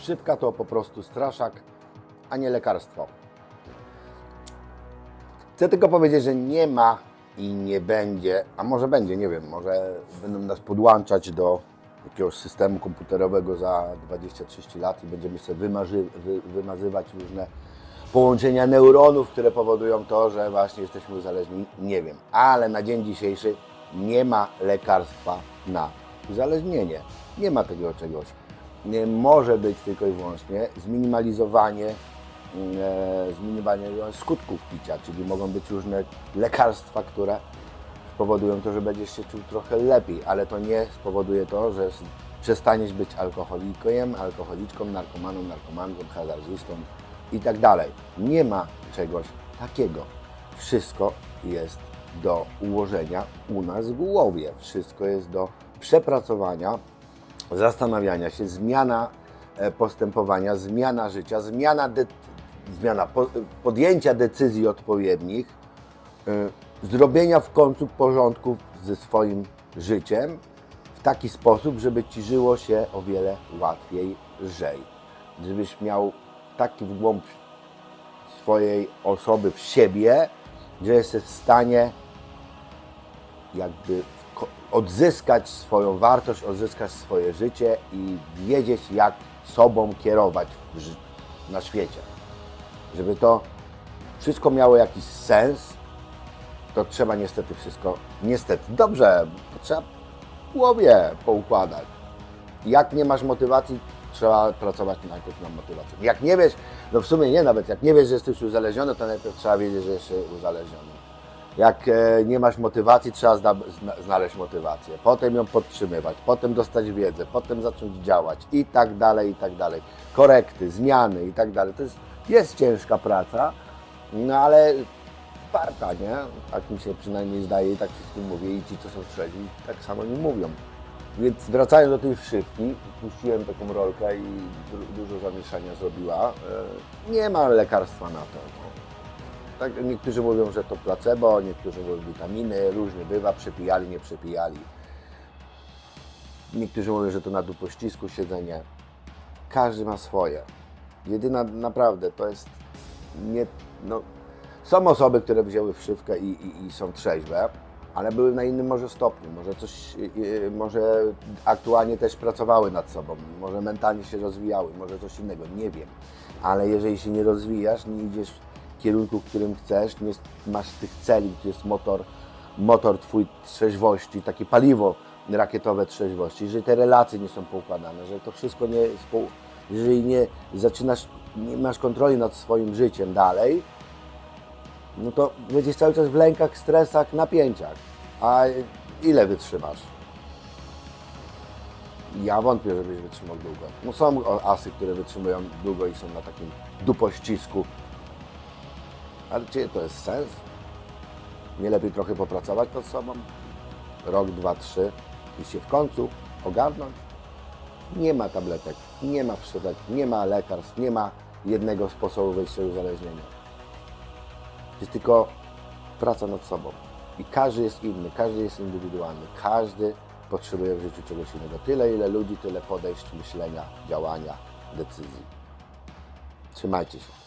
Szybka to po prostu straszak, a nie lekarstwo. Chcę tylko powiedzieć, że nie ma i nie będzie, a może będzie, nie wiem, może będą nas podłączać do jakiegoś systemu komputerowego za 20-30 lat i będziemy sobie wymarzy, wy, wymazywać różne połączenia neuronów, które powodują to, że właśnie jesteśmy uzależnieni. Nie wiem, ale na dzień dzisiejszy nie ma lekarstwa na uzależnienie. Nie ma takiego czegoś. Nie może być tylko i wyłącznie zminimalizowanie e, zminimalizowanie skutków picia, czyli mogą być różne lekarstwa, które spowodują to, że będziesz się czuł trochę lepiej, ale to nie spowoduje to, że przestaniesz być alkoholikiem, alkoholiczką, narkomaną, narkomanką, hazardzistą i tak dalej. Nie ma czegoś takiego. Wszystko jest do ułożenia u nas w głowie. Wszystko jest do przepracowania, zastanawiania się, zmiana e, postępowania, zmiana życia, zmiana, de- zmiana po, podjęcia decyzji odpowiednich, y, zrobienia w końcu porządku ze swoim życiem w taki sposób, żeby ci żyło się o wiele łatwiej, lżej. Żebyś miał taki wgłąb swojej osoby w siebie, że jesteś w stanie jakby odzyskać swoją wartość, odzyskać swoje życie i wiedzieć, jak sobą kierować na świecie. Żeby to wszystko miało jakiś sens, to trzeba niestety wszystko, niestety, dobrze, trzeba głowie poukładać. Jak nie masz motywacji, trzeba pracować najpierw nad motywacją. Jak nie wiesz, no w sumie nie nawet, jak nie wiesz, że jesteś uzależniony, to najpierw trzeba wiedzieć, że jesteś uzależniony. Jak e, nie masz motywacji, trzeba zna, zna, znaleźć motywację, potem ją podtrzymywać, potem dostać wiedzę, potem zacząć działać i tak dalej, i tak dalej. Korekty, zmiany i tak dalej. To jest, jest ciężka praca, no ale warta, nie? Tak mi się przynajmniej zdaje i tak wszystkim mówię i ci, co są trzeźwi, tak samo mi mówią. Więc wracając do tej wszywki, puściłem taką rolkę i du- dużo zamieszania zrobiła. E, Nie ma lekarstwa na to. Tak, niektórzy mówią, że to placebo, niektórzy mówią witaminy, różnie bywa, przepijali, nie przepijali. Niektórzy mówią, że to na dupościsku siedzenie. Każdy ma swoje. Jedyna naprawdę to jest nie, no, są osoby, które wzięły wszywkę i, i, i są trzeźwe, ale były na innym może stopniu, może coś, yy, może aktualnie też pracowały nad sobą, może mentalnie się rozwijały, może coś innego, nie wiem. Ale jeżeli się nie rozwijasz, nie idziesz w kierunku, którym chcesz, nie masz tych celi, to jest motor, motor twój trzeźwości, takie paliwo rakietowe trzeźwości, jeżeli te relacje nie są poukładane, że to wszystko nie jeżeli nie zaczynasz, nie masz kontroli nad swoim życiem dalej, no to będziesz cały czas w lękach, stresach, napięciach. A ile wytrzymasz? Ja wątpię, żebyś wytrzymał długo. No są asy, które wytrzymują długo i są na takim dupościsku. Ale czy to jest sens? Nie lepiej trochę popracować nad sobą? Rok, dwa, trzy i się w końcu ogarnąć? Nie ma tabletek, nie ma wszczepek, nie ma lekarstw, nie ma jednego sposobu wyjścia z uzależnienia. Jest tylko praca nad sobą. I każdy jest inny, każdy jest indywidualny, każdy potrzebuje w życiu czegoś innego. Tyle, ile ludzi, tyle podejść, myślenia, działania, decyzji. Trzymajcie się.